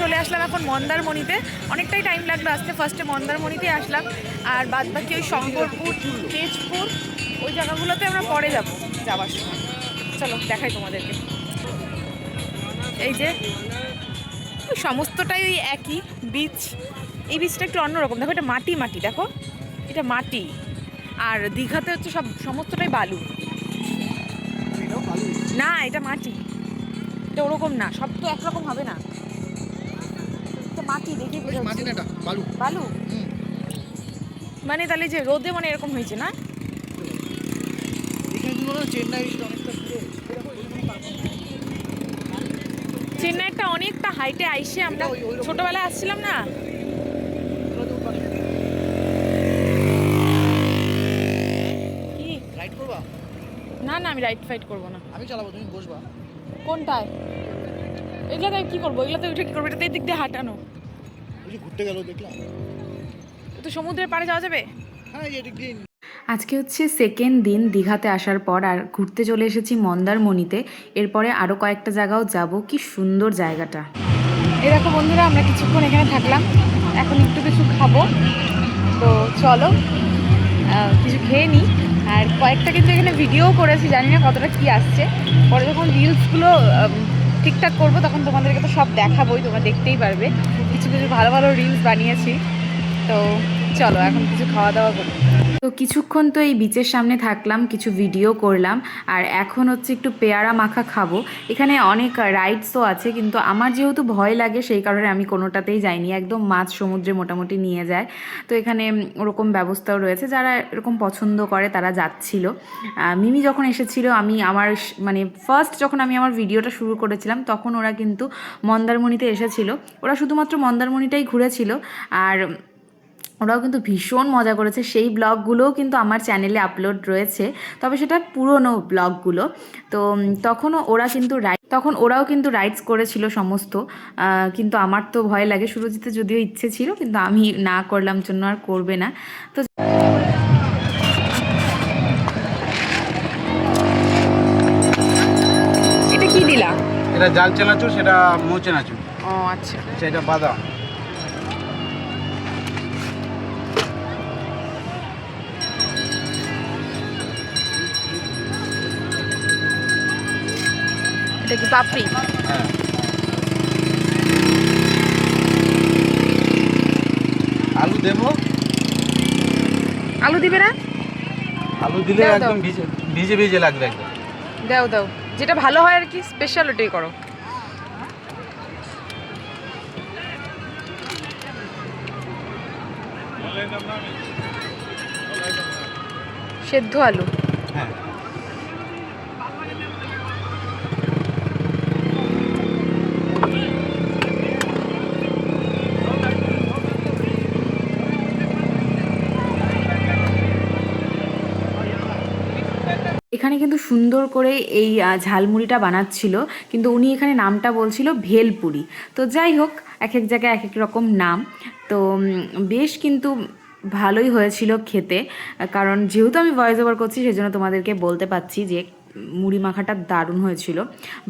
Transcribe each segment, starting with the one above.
চলে আসলাম এখন মন্দারমণিতে। অনেকটাই টাইম লাগল আসতে। ফার্স্টে মন্দারমণিতে আসলাম। আর বাদ বাকি ওই শঙ্করপুর, তেজপুর, ওই জায়গাগুলোতে আমরা পরে যাব যাওয়ার সময়। চলো, দেখাই তোমাদেরকে। এই যে সমস্তটাই ওই একই বীজ এই বীজটা একটু অন্যরকম। দেখো, এটা মাটি মাটি, দেখো। এটা মাটি। আর দীঘাতে হচ্ছে সব, সমস্তটাই বালু। না, এটা মাটি। এটা ওরকম না, সব তো একরকম হবে না। এটা মাটি মাটি না বালু। বালু? মানে তাহলে যে রোদে মানে এরকম হয়েছে না? চেন্নাইটা অনেকটা হাইটে আইসে আমরা। ছোটবেলায় আসছিলাম না? কি? রাইড করবা? না না আমি রাইট ফাইট করব না। আমি চালাবো তুমি বসবা। কোনটায়? এগুলোতে আমি কি করব? এগুলোতে উঠে কি করব? এটাতে এদিক দিয়ে হাঁটানো। ঘুরতে গেল দেখলাম। তো সমুদ্রের পাড়ে যাওয়া যাবে? হ্যাঁ আজকে হচ্ছে সেকেন্ড দিন দীঘাতে আসার পর আর ঘুরতে চলে এসেছি মন্দারমণিতে। এরপরে আরও কয়েকটা জায়গাও যাব। কি সুন্দর জায়গাটা। এই দেখো বন্ধুরা আমরা কিছুক্ষণ এখানে থাকলাম। এখন একটু কিছু খাব। তো চলো কিছু খেয়ে নিই। আর কয়েকটা কিন্তু এখানে ভিডিও করেছি জানি না কতটা কি আসছে। পরে যখন রিলসগুলো ঠিকঠাক করব, তখন তোমাদেরকে তো সব দেখাবোই, তোমরা দেখতেই পারবে। কিছু কিছু ভালো ভালো রিলস বানিয়েছি, তো চলো, এখন কিছু খাওয়া দাওয়া করি। তো কিছুক্ষণ তো এই বিচের সামনে থাকলাম, কিছু ভিডিও করলাম, আর এখন হচ্ছে একটু পেয়ারা মাখা খাব। এখানে অনেক রাইডসও আছে, কিন্তু আমার যেহেতু ভয় লাগে, সেই কারণে আমি কোনোটাতেই যাইনি। একদম মাছ সমুদ্রে মোটামুটি নিয়ে যায়। তো এখানে ওরকম ব্যবস্থাও রয়েছে। যারা এরকম পছন্দ করে, তারা যাচ্ছিল। মিমি যখন এসেছিল, আমি আমার মানে ফার্স্ট যখন আমি আমার ভিডিওটা শুরু করেছিলাম, তখন ওরা কিন্তু মন্দারমণিতে এসেছিল। ওরা শুধুমাত্র মন্দারমণিটাই ঘুরেছিল। আর ওরাও কিন্তু ভীষণ মজা করেছে। সেই ব্লগগুলোও কিন্তু আমার চ্যানেলে আপলোড রয়েছে। তবে সেটা পুরনো ব্লগগুলো। তো তখনও ওরা কিন্তু রাইড তখন ওরাও কিন্তু রাইডস করেছিল সমস্ত। কিন্তু আমার তো ভয় লাগে। সুরজিতে যদিও ইচ্ছে ছিল কিন্তু আমি না করলাম জন্য আর করবে না। তো এটা কি দিলা? এটা জাল চানাচুর সেটা মৌ চানাচুর ও আচ্ছা। সেটা বাদাম। এটা কি পাপড়ি হ্যাঁ। আলু দেবো। আলু দিবে না? আলু দিলে একদম ভিজে ভিজে ভিজে লাগবে একদম। দাও দাও। যেটা ভালো হয় আর কি স্পেশাল ওটাই করো। সেদ্ধ আলু। হ্যাঁ। এখানে কিন্তু সুন্দর করে এই ঝালমুড়িটা বানাচ্ছিল। কিন্তু উনি এখানে নামটা বলছিল ভেলপুরি। তো যাই হোক এক এক জায়গায় এক এক রকম নাম। তো বেশ কিন্তু ভালোই হয়েছিল খেতে। কারণ যেহেতু আমি ভয়েস ওভার করছি, সেজন্য তোমাদেরকে বলতে পারছি যে, মুড়ি মাখাটা দারুণ হয়েছিল।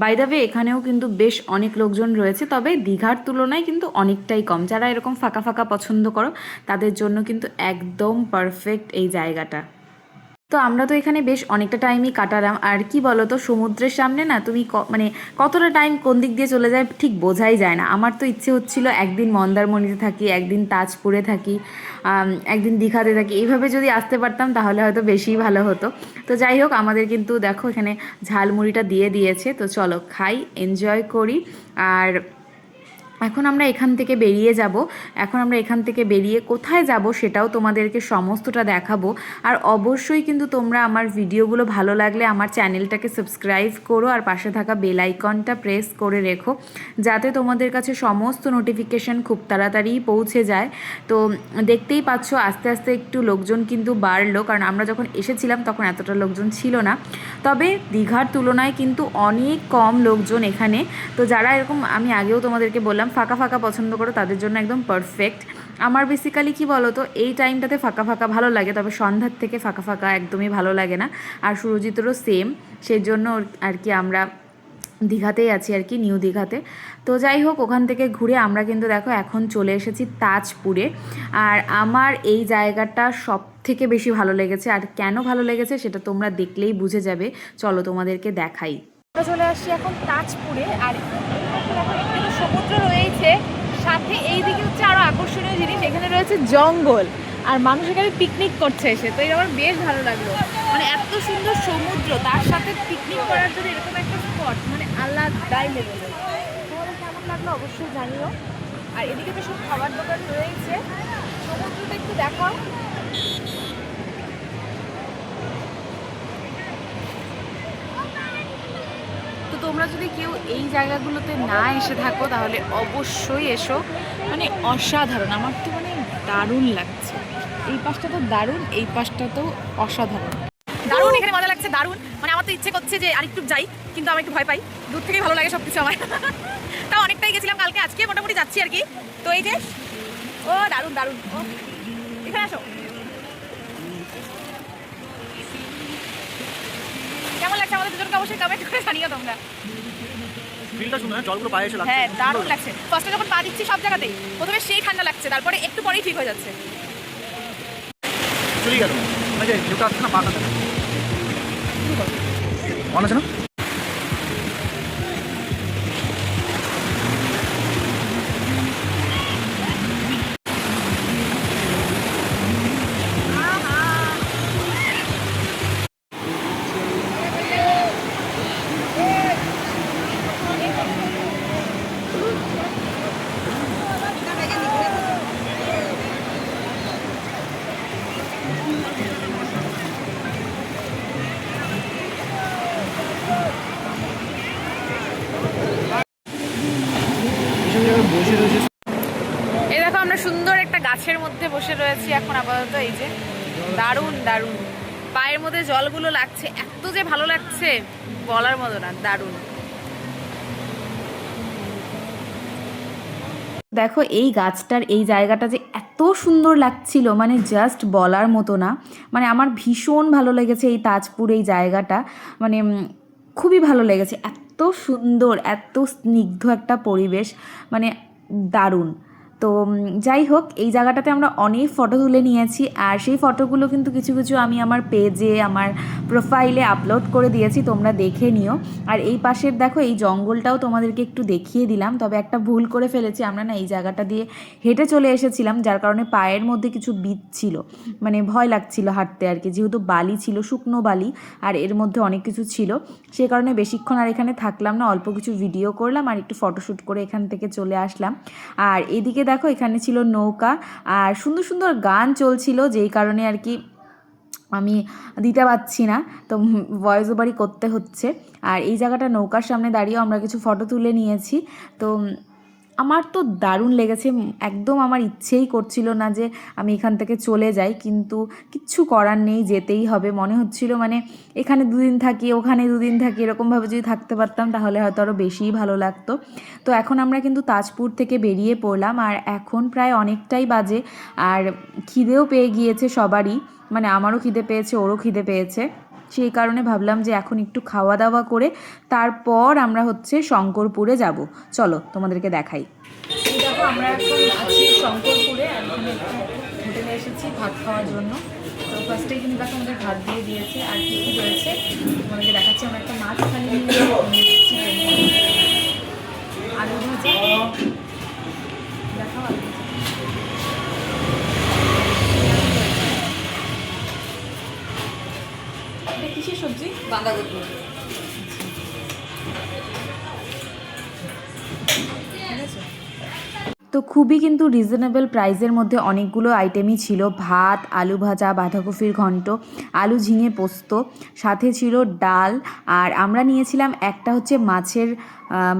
বাই দ্য এখানেও কিন্তু বেশ অনেক লোকজন রয়েছে, তবে দীঘার তুলনায় কিন্তু অনেকটাই কম। যারা এরকম ফাঁকা ফাঁকা পছন্দ করো, তাদের জন্য কিন্তু একদম পারফেক্ট এই জায়গাটা। তো আমরা তো এখানে বেশ অনেকটা টাইমই কাটালাম। আর কি বলো তো সমুদ্রের সামনে না তুমি মানে কতটা টাইম কোন দিক দিয়ে চলে যায় ঠিক বোঝাই যায় না। আমার তো ইচ্ছে হচ্ছিল একদিন মন্দারমণিতে থাকি, একদিন তাজপুরে থাকি একদিন দীঘাতে থাকি। এইভাবে যদি আসতে পারতাম তাহলে হয়তো বেশিই ভালো হতো। তো যাই হোক, আমাদের কিন্তু দেখো এখানে ঝালমুড়িটা দিয়ে দিয়েছে। তো চলো খাই এনজয় করি। আর এখন আমরা এখান থেকে বেরিয়ে যাব। এখন আমরা এখান থেকে বেরিয়ে কোথায় যাব সেটাও তোমাদেরকে সমস্তটা দেখাবো। আর অবশ্যই কিন্তু তোমরা আমার ভিডিওগুলো ভালো লাগলে আমার চ্যানেলটাকে সাবস্ক্রাইব করো আর পাশে থাকা বেল আইকনটা প্রেস করে রেখো। যাতে তোমাদের কাছে সমস্ত নোটিফিকেশন খুব তাড়াতাড়ি পৌঁছে যায়। তো দেখতেই পাচ্ছ আস্তে আস্তে একটু লোকজন কিন্তু বাড়লো। কারণ আমরা যখন এসেছিলাম তখন এতটা লোকজন ছিল না। তবে দীঘার তুলনায় কিন্তু অনেক কম লোকজন এখানে। তো যারা এরকম আমি আগেও তোমাদেরকে বললাম ফাঁকা ফাঁকা পছন্দ করো, তাদের জন্য একদম পারফেক্ট আমার বেসিক্যালি কি বলো তো এই টাইমটাতে ফাঁকা ফাঁকা ভালো লাগে, তবে সন্ধ্যার থেকে ফাঁকা ফাঁকা একদমই ভালো লাগে না। আর সুরজিতেরও সেম সেই জন্য আর কি আমরা দীঘাতেই আছি আর কি, নিউ দীঘাতে। তো যাই হোক, ওখান থেকে ঘুরে আমরা কিন্তু দেখো এখন চলে এসেছি তাজপুরে। আর আমার এই জায়গাটা সব থেকে বেশি ভালো লেগেছে। আর কেন ভালো লেগেছে সেটা তোমরা দেখলেই বুঝে যাবে। চলো তোমাদেরকে দেখাই। চলে আসছি এখন তাজপুরে। আর সমুদ্র রয়েছে। সাথে এই দিকে হচ্ছে আরও আকর্ষণীয় জিনিস, এখানে রয়েছে জঙ্গল। আর মানুষ এখানে পিকনিক করছে এসে। তো এটা আমার বেশ ভালো লাগল। মানে এত সুন্দর সমুদ্র, তার সাথে পিকনিক করার জন্য এরকম একটা স্পট মানে আলাদাই লেভেলের তোমাদের কেমন লাগল অবশ্যই জানিও। আর এদিকে তো সব খাবার দোকান রয়েছে। সমুদ্রটা একটু দেখাও। তোমরা যদি কেউ এই জায়গাগুলোতে না এসে থাকো, তাহলে অবশ্যই এসো। মানে অসাধারণ, আমার তো মানে দারুণ লাগছে। এই পাশটা তো দারুণ, এই পাশটা তো অসাধারণ। দারুণ, এখানে মজা লাগছে, দারুণ। মানে আমার তো ইচ্ছে করছে যে আরেকটু যাই, কিন্তু আমি একটু ভয় পাই। দূর থেকেই ভালো লাগে সব কিছু আমার। তাও অনেকটাই গেছিলাম কালকে, আজকে মোটামুটি যাচ্ছি আর কি। তো এই যে, ও দারুণ দারুণ। ও, এখানে আসো। অবশ্যই কমেন্ট করে জানিও তোমরা। ফিলটা শুনে জলগুলো পায়ে এসে হ্যাঁ দারুণ লাগছে। ফার্স্টে যখন পা দিচ্ছি সব জায়গাতেই প্রথমে সেই ঠান্ডা লাগছে তারপরে একটু পরেই ঠিক হয়ে যাচ্ছে। চলে গেল। ওই যে ঢেউটা আসছে না পাকাতে আছে না? আপাতত এই যে দারুণ দারুণ। পায়ের মধ্যে জলগুলো লাগছে, এত যে ভালো লাগছে, বলার মতো না, দারুণ। দেখো, এই গাছটার, এই জায়গাটা যে এত সুন্দর লাগছিল মানে জাস্ট বলার মতো না। মানে আমার ভীষণ ভালো লেগেছে এই তাজপুর, এই জায়গাটা। মানে খুবই ভালো লেগেছে। এত সুন্দর, এত স্নিগ্ধ একটা পরিবেশ মানে দারুণ। তো যাই হোক, এই জায়গাটাতে আমরা অনেক ফটো তুলে নিয়েছি আর সেই ফটোগুলো কিন্তু কিছু কিছু আমি আমার পেজে আমার প্রোফাইলে আপলোড করে দিয়েছি, তোমরা দেখে নিও। আর এই পাশের দেখো, এই জঙ্গলটাও তোমাদেরকে একটু দেখিয়ে দিলাম, তবে একটা ভুল করে ফেলেছি, আমরা না এই জায়গাটা দিয়ে হেঁটে চলে এসেছিলাম, যার কারণে পায়ের মধ্যে কিছু বিদ ছিল মানে ভয় লাগছিল হাঁটতে আর কি, যেহেতু বালি ছিল, শুকনো বালি, আর এর মধ্যে অনেক কিছু ছিল। সে কারণে বেশিক্ষণ আর এখানে থাকলাম না, অল্প কিছু ভিডিও করলাম আর একটু ফটোশ্যুট করে এখান থেকে চলে আসলাম। আর এদিকে দেখো, এখানে ছিল নৌকা আর সুন্দর সুন্দর গান চলছিল, যেই কারণে আর কি আমি দিতে পারছি না। তো ভয়েস ওভারই করতে হচ্ছে। আর এই জায়গাটা নৌকার সামনে দাঁড়িয়েও আমরা কিছু ফটো তুলে নিয়েছি। তো আমার তো দারুণ লেগেছে একদম আমার ইচ্ছেই করছিল না যে আমি এখান থেকে চলে যাই, কিন্তু কিচ্ছু করার নেই, যেতেই হবে। মনে হচ্ছিল মানে এখানে দুদিন থাকি, ওখানে দুদিন থাকি, এরকমভাবে যদি থাকতে পারতাম, তাহলে হয়তো আরও বেশিই ভালো লাগতো। তো এখন আমরা কিন্তু তাজপুর থেকে বেরিয়ে পড়লাম, আর এখন প্রায় অনেকটাই বাজে, আর খিদেও পেয়ে গিয়েছে সবারই। মানে আমারও খিদে পেয়েছে, ওরও খিদে পেয়েছে। সেই কারণে ভাবলাম যে এখন একটু খাওয়া দাওয়া করে তারপর আমরা হচ্ছে শঙ্করপুরে যাব। চলো তোমাদেরকে দেখাই। দেখো, আমরা এখন আছি শঙ্করপুরে। হোটেলে এসেছি ভাত খাওয়ার জন্য। তো ফার্স্টে কিন্তু দেখো আমাদের ভাত দিয়ে দিয়েছে। আর কী কী রয়েছে? তোমাদেরকে দেখাচ্ছি। আমরা একটা মাছ চিকেন আলু ভাজা। কিসের সবজি? বাঁধাকপি। তো খুবই কিন্তু রিজনেবল প্রাইসের মধ্যে অনেকগুলো আইটেমই ছিল। ভাত, আলু ভাজা, বাঁধাকপির ঘন্ট, আলু ঝিঙে পোস্ত, সাথে ছিল ডাল, আর আমরা নিয়েছিলাম একটা হচ্ছে মাছের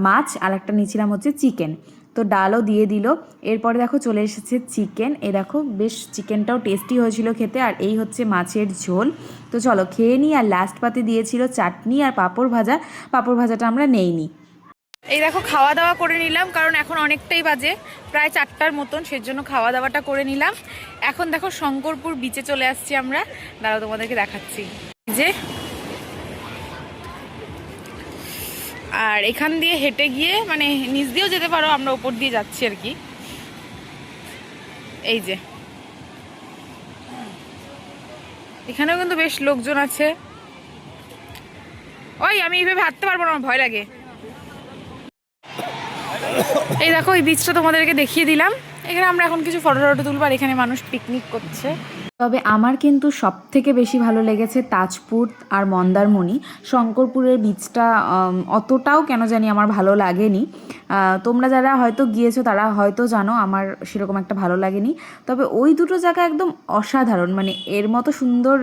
মাছ আর একটা নিয়েছিলাম হচ্ছে চিকেন তো ডালও দিয়ে দিল। এরপরে দেখো চলে এসেছে চিকেন এ দেখো বেশ চিকেনটাও টেস্টি হয়েছিল খেতে। আর এই হচ্ছে মাছের ঝোল। তো চলো খেয়ে নিই। আর লাস্ট পাতে দিয়েছিল চাটনি আর পাঁপড় ভাজা। পাঁপড় ভাজাটা আমরা নেইনি। এই দেখো খাওয়া দাওয়া করে নিলাম। কারণ এখন অনেকটাই বাজে। প্রায় চারটার মতন সেজন্য খাওয়া দাওয়াটা করে নিলাম। এখন দেখো শঙ্করপুর বিচে চলে আসছি আমরা। দাঁড়াও তোমাদেরকে দেখাচ্ছি। যে আর এখান দিয়ে হেঁটে গিয়ে মানে নিচ দিয়েও যেতে পারো, আমরা ওপর দিয়ে যাচ্ছি আর কি। এই যে। এখানেও কিন্তু বেশ লোকজন আছে। ওই, আমি এইভাবে হাঁটতে পারব না, আমার ভয় লাগে। এই দেখো, এই বীজটা তোমাদেরকে দেখিয়ে দিলাম। এখানে আমরা এখন কিছু ফটো টটো তুলবো, আর এখানে মানুষ পিকনিক করছে। তবে আমার কিন্তু সব থেকে বেশি ভালো লেগেছে তাজপুর আর মন্দারমণি। শঙ্করপুরের বীচটা অতটাও কেন জানি আমার ভালো লাগেনি। তোমরা যারা হয়তো গিয়েছো তারা হয়তো জানো আমার সেরকম একটা ভালো লাগেনি। তবে ওই দুটো জায়গা একদম অসাধারণ মানে এর মতো সুন্দর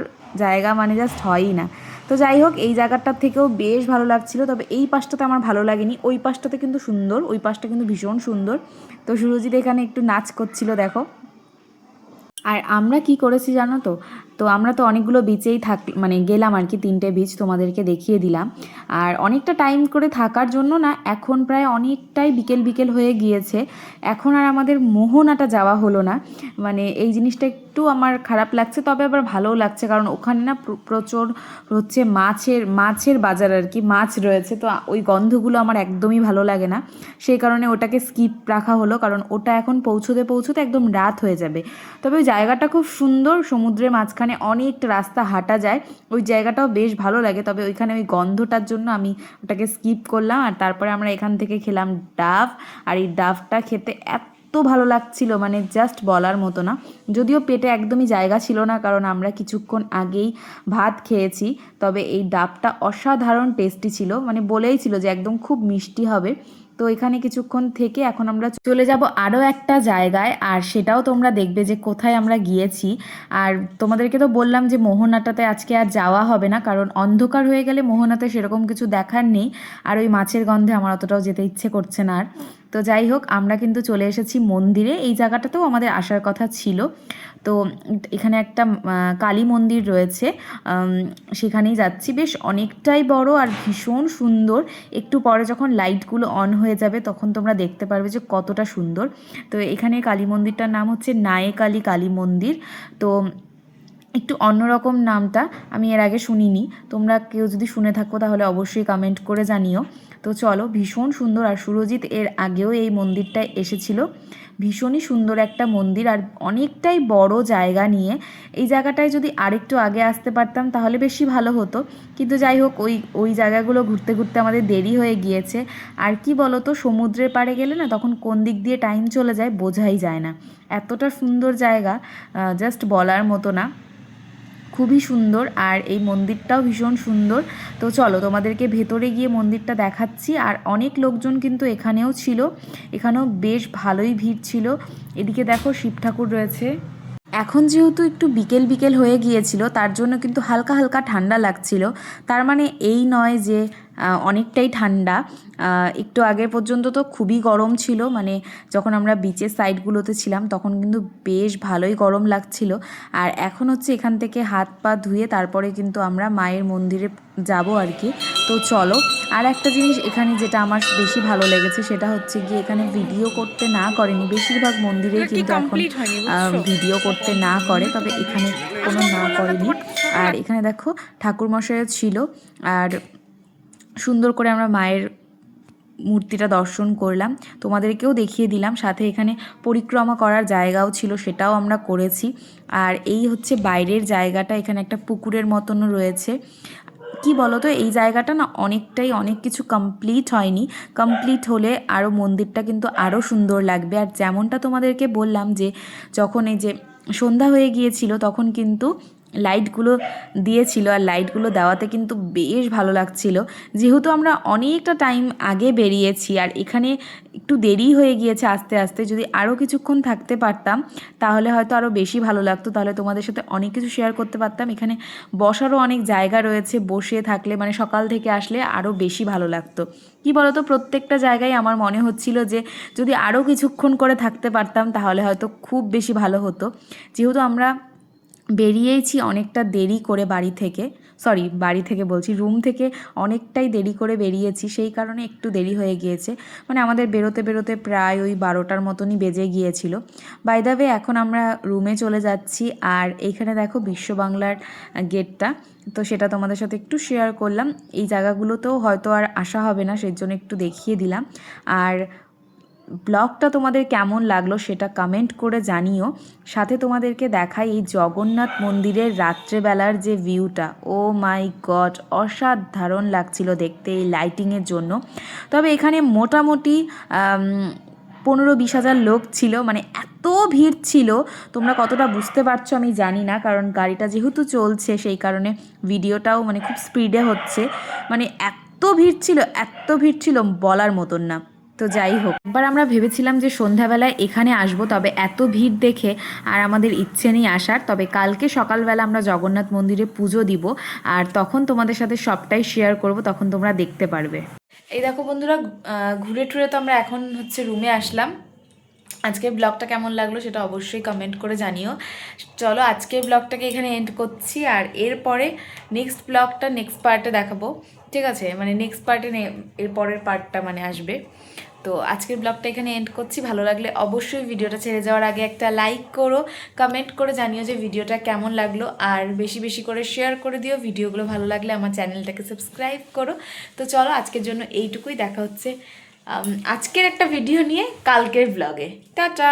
জায়গা মানে জাস্ট হয়ই না। তো যাই হোক, এই জায়গাটার থেকেও বেশ ভালো লাগছিল, তবে এই পাশটাতে আমার ভালো লাগেনি। ওই পাশটাতে কিন্তু সুন্দর, ওই পাশটা কিন্তু ভীষণ সুন্দর। তো সুরজিৎ এখানে একটু নাচ করছিল, দেখো। আর আমরা কি করেছি জানো তো? তো আমরা তো অনেকগুলো বিচেই থাক মানে গেলাম আর কি, তিনটে বিচ তোমাদেরকে দেখিয়ে দিলাম। আর অনেকটা টাইম করে থাকার জন্য না, এখন প্রায় অনেকটাই বিকেল বিকেল হয়ে গিয়েছে। এখন আর আমাদের মোহনাটা যাওয়া হলো না। মানে এই জিনিসটা একটু আমার খারাপ লাগছে, তবে আবার ভালোও লাগছে, কারণ ওখানে না প্রচুর হচ্ছে মাছের মাছের বাজার আর কি, মাছ রয়েছে। তো ওই গন্ধগুলো আমার একদমই ভালো লাগে না। সেই কারণে ওটাকে স্কিপ রাখা হলো, কারণ ওটা এখন পৌঁছতে পৌঁছতে একদম রাত হয়ে যাবে। তবে ওই জায়গাটা খুব সুন্দর, সমুদ্রের মাঝখানে অনেকটা রাস্তা হাঁটা যায়। ওই জায়গাটাও বেশ ভালো লাগে। তবে ওইখানে ওই গন্ধটার জন্য আমি ওটাকে স্কিপ করলাম। আর তারপরে আমরা এখান থেকে খেলাম ডাব। আর এই ডাবটা খেতে এত ভালো লাগছিল মানে জাস্ট বলার মতো না। যদিও পেটে একদমই জায়গা ছিল না, কারণ আমরা কিছুক্ষণ আগেই ভাত খেয়েছি, তবে এই ডাবটা অসাধারণ টেস্টি ছিল মানে বলেই ছিল যে একদম খুব মিষ্টি হবে। তো এখানে কিছুক্ষণ থেকে এখন আমরা চলে যাব আরও একটা জায়গায়, আর সেটাও তোমরা দেখবে যে কোথায় আমরা গিয়েছি। আর তোমাদেরকে তো বললাম যে মোহনাটাতে আজকে আর যাওয়া হবে না, কারণ অন্ধকার হয়ে গেলে মোহনাতে সেরকম কিছু দেখার নেই, আর ওই মাছের গন্ধে আমার অতটাও যেতে ইচ্ছে করছে না আর। তো যাই হোক, আমরা কিন্তু চলে এসেছি মন্দিরে। এই জায়গাটাতেও আমাদের আসার কথা ছিল। তো এখানে একটা কালী মন্দির রয়েছে। সেখানেই যাচ্ছি। বেশ অনেকটাই বড় আর ভীষণ সুন্দর। একটু পরে যখন লাইটগুলো অন হয়ে যাবে, তখন তোমরা দেখতে পারবে যে কতটা সুন্দর। তো এখানে কালী মন্দিরটার নাম হচ্ছে নায়ে কালী কালী মন্দির। তো একটু অন্যরকম নামটা আমি এর আগে শুনিনি। তোমরা কেউ যদি শুনে থাকো, তাহলে অবশ্যই কমেন্ট করে জানিও। তো চলো, ভীষণ সুন্দর। আর সুরজিৎ এর আগেও এই মন্দিরটায় এসেছিল। ভীষণই সুন্দর একটা মন্দির। আর অনেকটাই বড় জায়গা নিয়ে এই জায়গাটায় যদি আরেকটু আগে আসতে পারতাম তাহলে বেশি ভালো হতো। কিন্তু যাই হোক, ওই ওই জায়গাগুলো ঘুরতে ঘুরতে আমাদের দেরি হয়ে গিয়েছে। আর কি বলো তো সমুদ্রের পাড়ে গেলে না তখন কোন দিক দিয়ে টাইম চলে যায় বোঝাই যায় না। এতটা সুন্দর জায়গা জাস্ট বলার মতো না। খুবই সুন্দর আর এই মন্দিরটাও ভীষণ সুন্দর। তো চলো তোমাদেরকে ভেতরে গিয়ে মন্দিরটা দেখাচ্ছি আর অনেক লোকজন কিন্তু এখানেও ছিল। এখানেও বেশ ভালোই ভিড় ছিল। এদিকে দেখো শিব ঠাকুর রয়েছে। এখন যেহেতু একটু বিকেল বিকেল হয়ে গিয়েছিল, তার জন্য কিন্তু হালকা হালকা ঠান্ডা লাগছিল। তার মানে এই নয় যে অনেকটাই ঠান্ডা। একটু আগে পর্যন্ত তো খুবই গরম ছিল মানে যখন আমরা বিচের সাইডগুলোতে ছিলাম তখন কিন্তু বেশ ভালোই গরম লাগছিল। আর এখন হচ্ছে এখান থেকে হাত পা ধুয়ে তারপরে কিন্তু আমরা মায়ের মন্দিরে যাব আর কি। তো চলো আর একটা জিনিস এখানে যেটা আমার বেশি ভালো লেগেছে সেটা হচ্ছে গিয়ে এখানে ভিডিও করতে না করেনি বেশিরভাগ মন্দিরেই কিন্তু এখন? ভিডিও করতে না করে তবে এখানে কোনো না করেনি। আর এখানে দেখো ঠাকুরমশাইও ছিল আর সুন্দর করে আমরা মায়ের মূর্তিটা দর্শন করলাম। তোমাদেরকেও দেখিয়ে দিলাম, সাথে এখানে পরিক্রমা করার জায়গাও ছিল, সেটাও আমরা করেছি। আর এই হচ্ছে বাইরের জায়গাটা, এখানে একটা পুকুরের মতনও রয়েছে। কি বলো তো এই জায়গাটা না অনেকটাই অনেক কিছু কমপ্লিট হয়নি। কমপ্লিট হলে আরও মন্দিরটা কিন্তু আরও সুন্দর লাগবে। আর যেমনটা তোমাদেরকে বললাম যে, যখন এই যে সন্ধ্যা হয়ে গিয়েছিল, তখন কিন্তু লাইটগুলো দিয়েছিল আর লাইটগুলো দেওয়াতে কিন্তু বেশ ভালো লাগছিল। যেহেতু আমরা অনেকটা টাইম আগে বেরিয়েছি আর এখানে একটু দেরি হয়ে গিয়েছে আস্তে আস্তে, যদি আরও কিছুক্ষণ থাকতে পারতাম, তাহলে হয়তো আরও বেশি ভালো লাগতো। তাহলে তোমাদের সাথে অনেক কিছু শেয়ার করতে পারতাম। এখানে বসারও অনেক জায়গা রয়েছে, বসে থাকলে মানে সকাল থেকে আসলে আরও বেশি ভালো লাগতো। কি বলতো, প্রত্যেকটা জায়গায় আমার মনে হচ্ছিল যে যদি আরও কিছুক্ষণ করে থাকতে পারতাম, তাহলে হয়তো খুব বেশি ভালো হতো। যেহেতু আমরা বেরিয়েছি অনেকটা দেরি করে বাড়ি থেকে সরি বাড়ি থেকে বলছি রুম থেকে অনেকটাই দেরি করে বেরিয়েছি, সেই কারণে একটু দেরি হয়ে গিয়েছে। মানে আমাদের বেরোতে বেরোতে প্রায় ওই বারোটার মতনই বেজে গিয়েছিল। বাই এখন আমরা রুমে চলে যাচ্ছি, আর এইখানে দেখো বিশ্ব বাংলার গেটটা তো সেটা তোমাদের সাথে একটু শেয়ার করলাম। এই জায়গাগুলোতেও হয়তো আর আসা হবে না, সেই জন্য একটু দেখিয়ে দিলাম। আর ব্লগটা তোমাদের কেমন লাগল সেটা কমেন্ট করে জানিও। সাথে তোমাদেরকে দেখাই এই জগন্নাথ মন্দিরের রাত্রেবেলার যে ভিউটা ও মাই গড অসাধারণ লাগছিল দেখতে এই লাইটিংয়ের জন্য। তবে এখানে মোটামুটি পনেরো বিশ হাজার লোক ছিল মানে এত ভিড় ছিল, তোমরা কতটা বুঝতে পারছ আমি জানি না, কারণ গাড়িটা যেহেতু চলছে, সেই কারণে ভিডিওটাও মানে খুব স্পিডে হচ্ছে। মানে এত ভিড় ছিল, এত ভিড় ছিল বলার মতন না। তো যাই হোক। এবার আমরা ভেবেছিলাম যে সন্ধ্যাবেলায় এখানে আসব, তবে এত ভিড় দেখে আর আমাদের ইচ্ছে নেই আসার। তবে কালকে সকালবেলা আমরা জগন্নাথ মন্দিরে পুজো দিব আর তখন তোমাদের সাথে সবটাই শেয়ার করব, তখন তোমরা দেখতে পারবে। এই দেখো বন্ধুরা ঘুরে টুরে তো আমরা এখন হচ্ছে রুমে আসলাম। আজকের ব্লগটা কেমন লাগল সেটা অবশ্যই কমেন্ট করে জানিও। চলো আজকের ব্লগটাকে এখানে এন্ড করছি আর এরপরে নেক্সট ব্লগটা নেক্সট পার্টে দেখাবো। ঠিক আছে? মানে নেক্সট পার্টে এর পরের পার্টটা মানে আসবে। তো আজকের ব্লগটা এখানে এন্ড করছি। ভালো লাগলে অবশ্যই ভিডিওটা ছেড়ে যাওয়ার আগে একটা লাইক করো কমেন্ট করে জানিও যে ভিডিওটা কেমন লাগল। আর বেশি বেশি করে শেয়ার করে দিও। ভিডিওগুলো ভালো লাগলে আমার চ্যানেলটাকে সাবস্ক্রাইব করো। তো চলো আজকের জন্য এইটুকুই। দেখা হচ্ছে আজকের একটা ভিডিও নিয়ে কালকের ব্লগে টাটা!